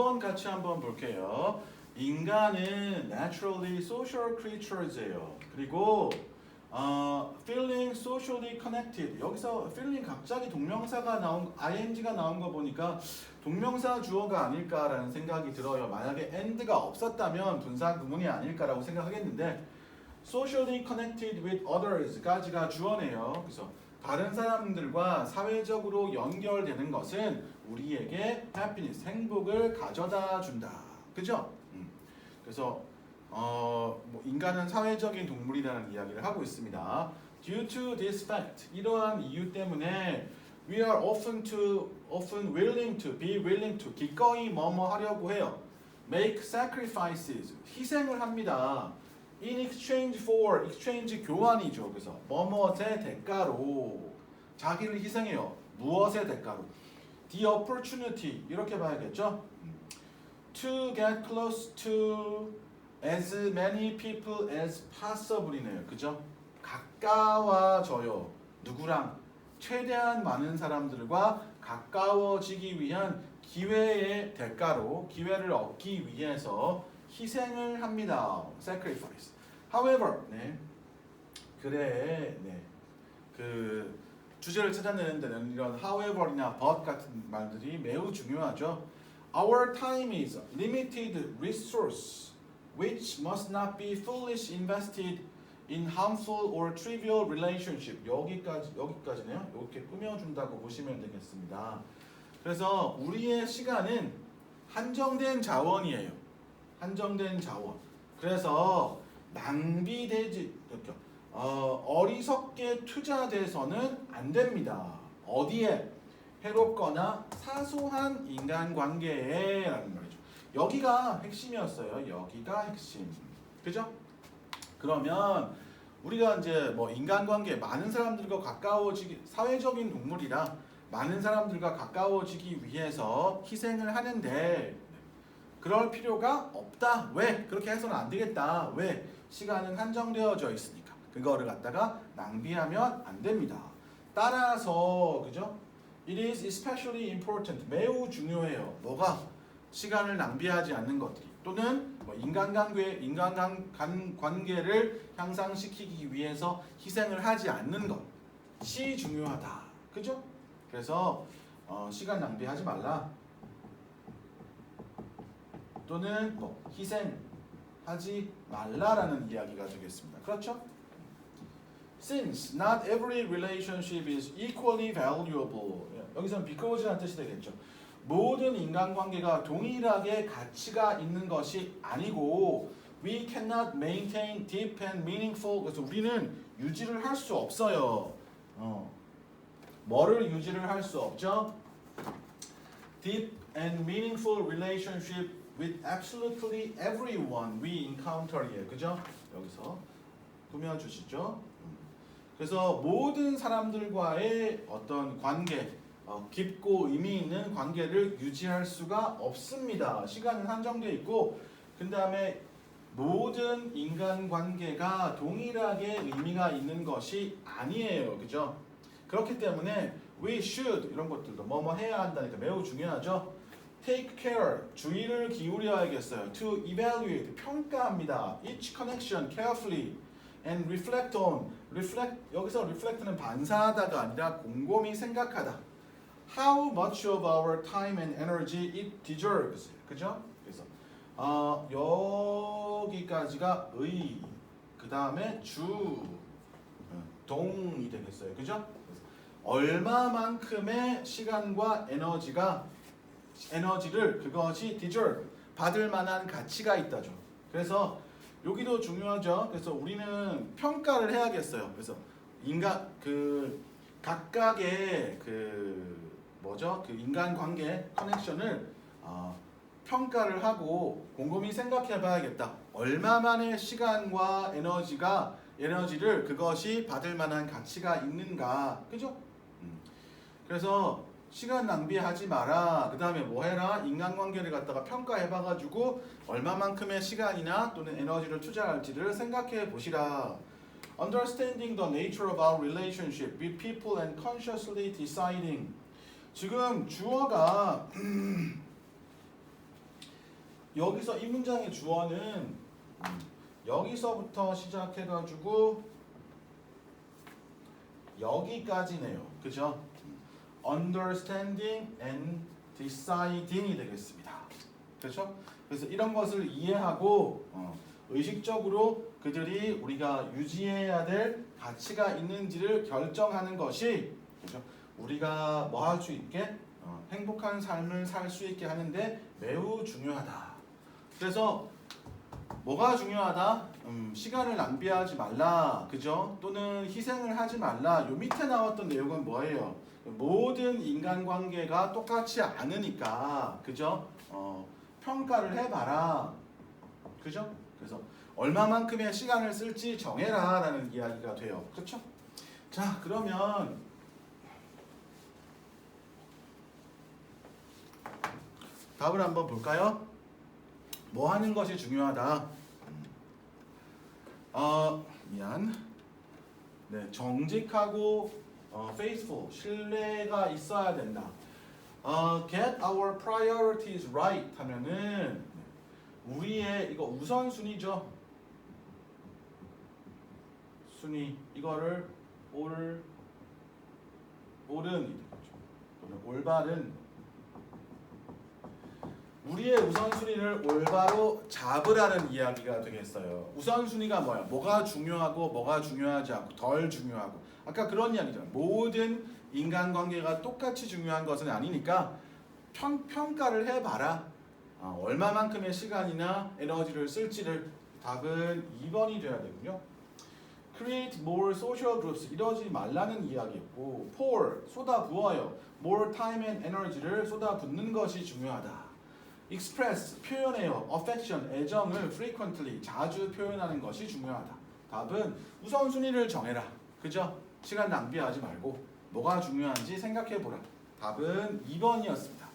9번 같이 한번 볼게요. 인간은 naturally social creatures예요. 그리고 어, feeling socially connected. 여기서 feeling 갑자기 동명사가 나온 ing가 나온 거 보니까 동명사 주어가 아닐까라는 생각이 들어요. 만약에 and가 없었다면 분사 구문이 아닐까라고 생각하겠는데 socially connected with others까지가 주어네요. 그래서 다른 사람들과 사회적으로 연결되는 것은 우리에게 happiness, 행복을 가져다 준다. 그죠? 음. 그래서 어, 뭐 인간은 사회적인 동물이라는 이야기를 하고 있습니다. Due to this fact, 이러한 이유 때문에 we are often to often willing to be willing to 기꺼이 뭐뭐 하려고 해요. make sacrifices 희생을 합니다. In exchange for exchange 교환이죠. 그래서 뭐뭐의 대가로 자기를 희생해요. 무엇의 대가로? the opportunity 이렇게 봐야겠죠. to get close to as many people as possible이네요. 그죠? 가까워져요. 누구랑? 최대한 많은 사람들과 가까워지기 위한 기회의 대가로 기회를 얻기 위해서 희생을 합니다. sacrifice. However, 네. 그래, 네. 그 주제를 찾아내는 데는 이런 however이나 but 같은 말들이 매우 중요하죠. Our time is limited resource which must not be foolish invested in harmful or trivial relationship. 여기까지 여기까지네요. 이렇게 꾸며 준다고 보시면 되겠습니다. 그래서 우리의 시간은 한정된 자원이에요. 한정된 자원. 그래서 낭비되지 어, 어리석게 투자돼서는 안 됩니다. 어디에 해롭거나 사소한 인간관계에라는 말이죠. 여기가 핵심이었어요. 여기가 핵심. 그죠? 그러면 우리가 이제 뭐 인간관계 많은 사람들과 가까워지기 사회적인 동물이라 많은 사람들과 가까워지기 위해서 희생을 하는데 그럴 필요가 없다. 왜? 그렇게 해서는 안 되겠다. 왜? 시간은 한정되어져 있으니까. 그거를 갖다가 낭비하면 안 됩니다. 따라서 그죠? It is especially important. 매우 중요해요. 뭐가? 시간을 낭비하지 않는 것들이 또는 뭐 인간관계 인간관 관계를 향상시키기 위해서 희생을 하지 않는 것이 중요하다. 그죠? 그래서 어, 시간 낭비하지 말라. 또는 뭐 희생하지 말라라는 이야기가 되겠습니다. 그렇죠? Since not every relationship is equally valuable. 여기서는 because란 뜻이 되겠죠. 모든 인간관계가 동일하게 가치가 있는 것이 아니고 we cannot maintain deep and meaningful 그래서 우리는 유지를 할 수 없어요. 어. 뭐를 유지를 할 수 없죠? Deep and meaningful relationship with absolutely everyone we encounter이에요. 그죠? 여기서 꾸며 주시죠. 그래서 모든 사람들과의 어떤 관계, 어, 깊고 의미 있는 관계를 유지할 수가 없습니다. 시간은 한정되어 있고, 그 다음에 모든 인간 관계가 동일하게 의미가 있는 것이 아니에요. 그죠? 그렇기 때문에 we should 이런 것들도 뭐뭐 해야 한다니까 매우 중요하죠. Take care 주의를 기울여야겠어요. To evaluate 평가합니다. Each connection carefully and reflect on reflect 여기서 reflect는 반사하다가 아니라 곰곰이 생각하다. How much of our time and energy it deserves. 그죠? 그래서 어, 여기까지가 의, 그 다음에 주, 어, 동이 되겠어요. 그죠? 얼마만큼의 시간과 에너지가 에너지를 그것이 deserve 받을 만한 가치가 있다죠. 그래서 여기도 중요하죠. 그래서 우리는 평가를 해야겠어요. 그래서 인간 그 각각의 그 뭐죠? 그 인간 관계 커넥션을 어, 평가를 하고 곰곰이 생각해 봐야겠다. 얼마만의 시간과 에너지가 에너지를 그것이 받을 만한 가치가 있는가. 그죠? 음. 그래서 시간 낭비하지 마라. 그 다음에 뭐 해라? 인간관계를 갖다가 평가해봐가지고 얼마만큼의 시간이나 또는 에너지를 투자할지를 생각해 보시라. Understanding the nature of our relationship with people and consciously deciding. 지금 주어가 여기서 이 문장의 주어는 음, 여기서부터 시작해가지고 여기까지네요. 그죠? Understanding and deciding이 되겠습니다. 그렇죠? 그래서 이런 것을 이해하고 어, 의식적으로 그들이 우리가 유지해야 될 가치가 있는지를 결정하는 것이 그죠? 우리가 뭐 할 수 있게 어, 행복한 삶을 살 수 있게 하는데 매우 중요하다. 그래서 뭐가 중요하다? 음, 시간을 낭비하지 말라, 그죠? 또는 희생을 하지 말라. 요 밑에 나왔던 내용은 뭐예요? 모든 인간관계가 똑같지 않으니까, 그죠? 어, 평가를 해봐라, 그죠? 그래서 얼마만큼의 시간을 쓸지 정해라 라는 이야기가 돼요, 그렇죠? 자, 그러면 답을 한번 볼까요? 뭐 하는 것이 중요하다. 어, 미안. 네, 정직하고 어, faithful, 신뢰가 있어야 된다. 어, get our priorities right 하면은 우리의 이거 우선순위죠. 순위 이거를 올 옳은 또는 올바른 우리의 우선순위를 올바로 잡으라는 이야기가 되겠어요. 우선순위가 뭐야? 뭐가 중요하고 뭐가 중요하지 않고 덜 중요하고 아까 그런 이야기잖아요. 모든 인간관계가 똑같이 중요한 것은 아니니까 평, 평가를 해봐라. 아, 얼마만큼의 시간이나 에너지를 쓸지를 답은 2번이 돼야 되군요. create more social groups 이러지 말라는 이야기였고 pour 쏟아 부어요. more time and energy를 쏟아 붓는 것이 중요하다. Express 표현해요. affection 애정을 frequently 자주 표현하는 것이 중요하다. 답은 우선순위를 정해라. 그죠? 시간 낭비하지 말고 뭐가 중요한지 생각해 보라. 답은 2번이었습니다.